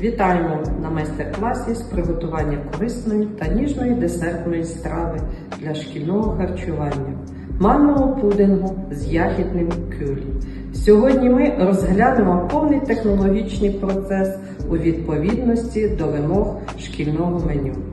Вітаємо на майстер-класі з приготування корисної та ніжної десертної страви для шкільного харчування манного пудингу з ягідним кюлі. Сьогодні ми розглянемо повний технологічний процес у відповідності до вимог шкільного меню.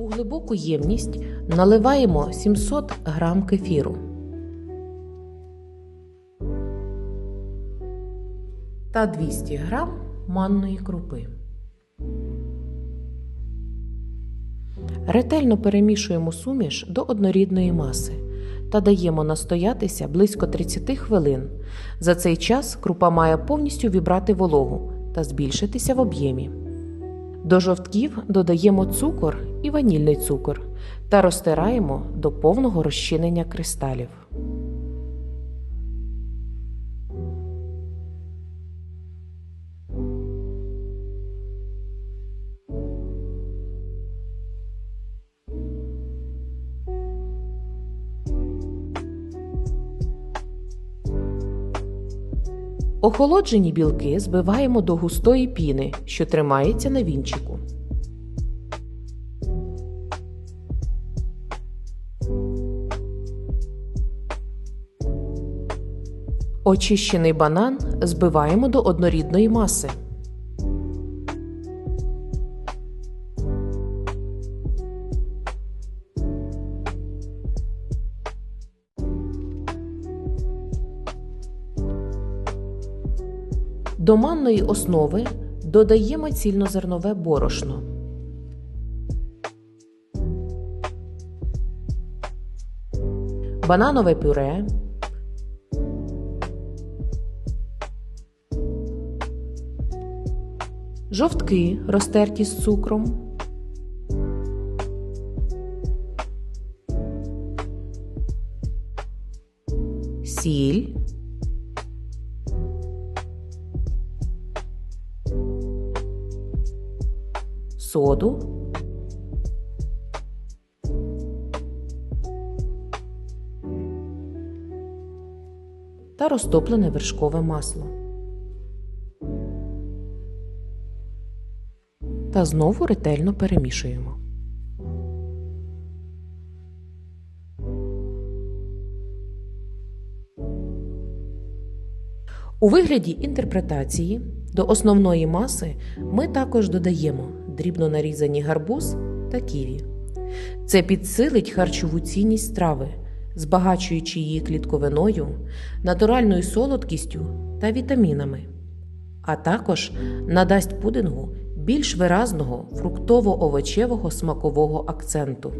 У глибоку ємність наливаємо 700 г кефіру та 200 г манної крупи. Ретельно перемішуємо суміш до однорідної маси та даємо настоятися близько 30 хвилин. За цей час крупа має повністю вібрати вологу та збільшитися в об'ємі. До жовтків додаємо цукор і ванільний цукор та розтираємо до повного розчинення кристалів. Охолоджені білки збиваємо до густої піни, що тримається на вінчику. Очищений банан збиваємо до однорідної маси. До манної основи додаємо цільнозернове борошно. Бананове пюре. Жовтки розтерті з цукром. Сіль. соду, та розтоплене вершкове масло. Та знову ретельно перемішуємо. У вигляді інтерпретації до основної маси ми також додаємо дрібно нарізані гарбуз та ківі. Це підсилить харчову цінність страви, збагачуючи її клітковиною, натуральною солодкістю та вітамінами, а також надасть пудингу більш виразного фруктово-овочевого смакового акценту.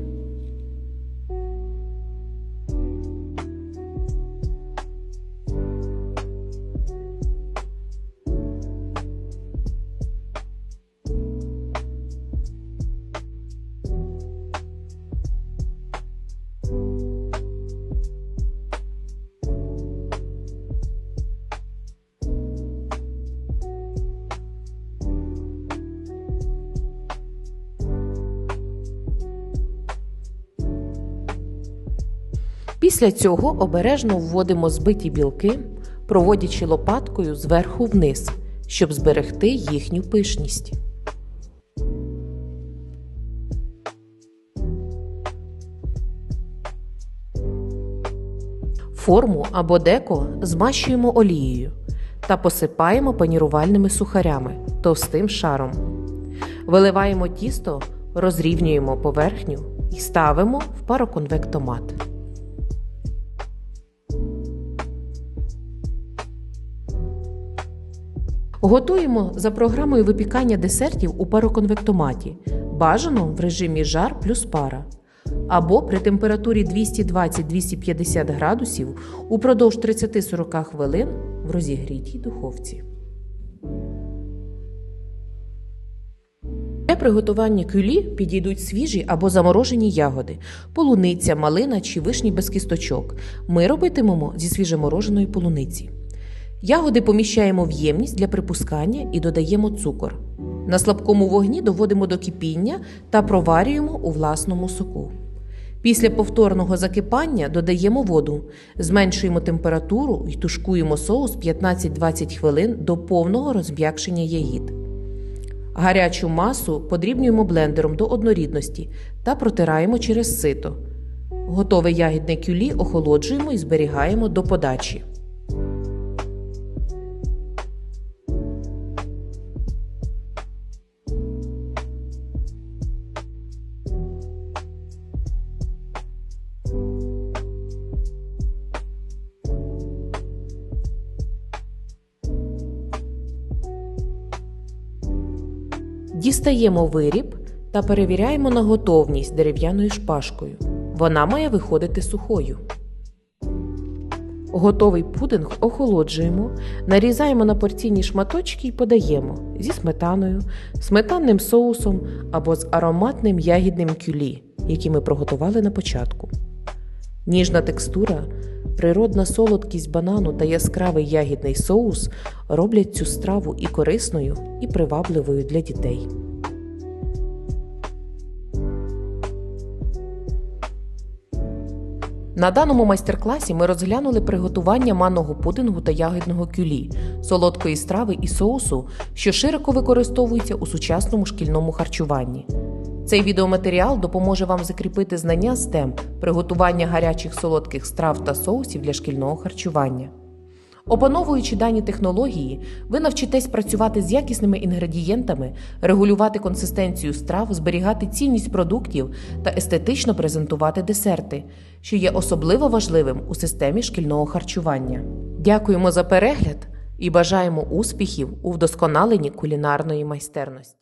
Після цього обережно вводимо збиті білки, проводячи лопаткою зверху вниз, щоб зберегти їхню пишність. Форму або деко змащуємо олією та посипаємо панірувальними сухарями товстим шаром. Виливаємо тісто, розрівнюємо поверхню і ставимо в пароконвектомат. Готуємо за програмою випікання десертів у пароконвектоматі, бажано в режимі жар плюс пара. Або при температурі 220-250 градусів упродовж 30-40 хвилин в розігрітій духовці. Для приготування кюлі підійдуть свіжі або заморожені ягоди, полуниця, малина чи вишні без кісточок. Ми робитимемо зі свіжемороженої полуниці. Ягоди поміщаємо в ємність для припускання і додаємо цукор. На слабкому вогні доводимо до кипіння та проварюємо у власному соку. Після повторного закипання додаємо воду, зменшуємо температуру і тушкуємо соус 15-20 хвилин до повного розм'якшення ягід. Гарячу масу подрібнюємо блендером до однорідності та протираємо через сито. Готове ягідне кюлі охолоджуємо і зберігаємо до подачі. Дістаємо виріб та перевіряємо на готовність дерев'яною шпажкою. Вона має виходити сухою. Готовий пудинг охолоджуємо, нарізаємо на порційні шматочки і подаємо зі сметаною, сметанним соусом або з ароматним ягідним кюлі, який ми приготували на початку. Ніжна текстура, природна солодкість банану та яскравий ягідний соус роблять цю страву і корисною, і привабливою для дітей. На даному майстер-класі ми розглянули приготування манного пудингу та ягідного кюлі, солодкої страви і соусу, що широко використовується у сучасному шкільному харчуванні. Цей відеоматеріал допоможе вам закріпити знання з тем приготування гарячих солодких страв та соусів для шкільного харчування. Опановуючи дані технології, ви навчитесь працювати з якісними інгредієнтами, регулювати консистенцію страв, зберігати цінність продуктів та естетично презентувати десерти, що є особливо важливим у системі шкільного харчування. Дякуємо за перегляд і бажаємо успіхів у вдосконаленні кулінарної майстерності.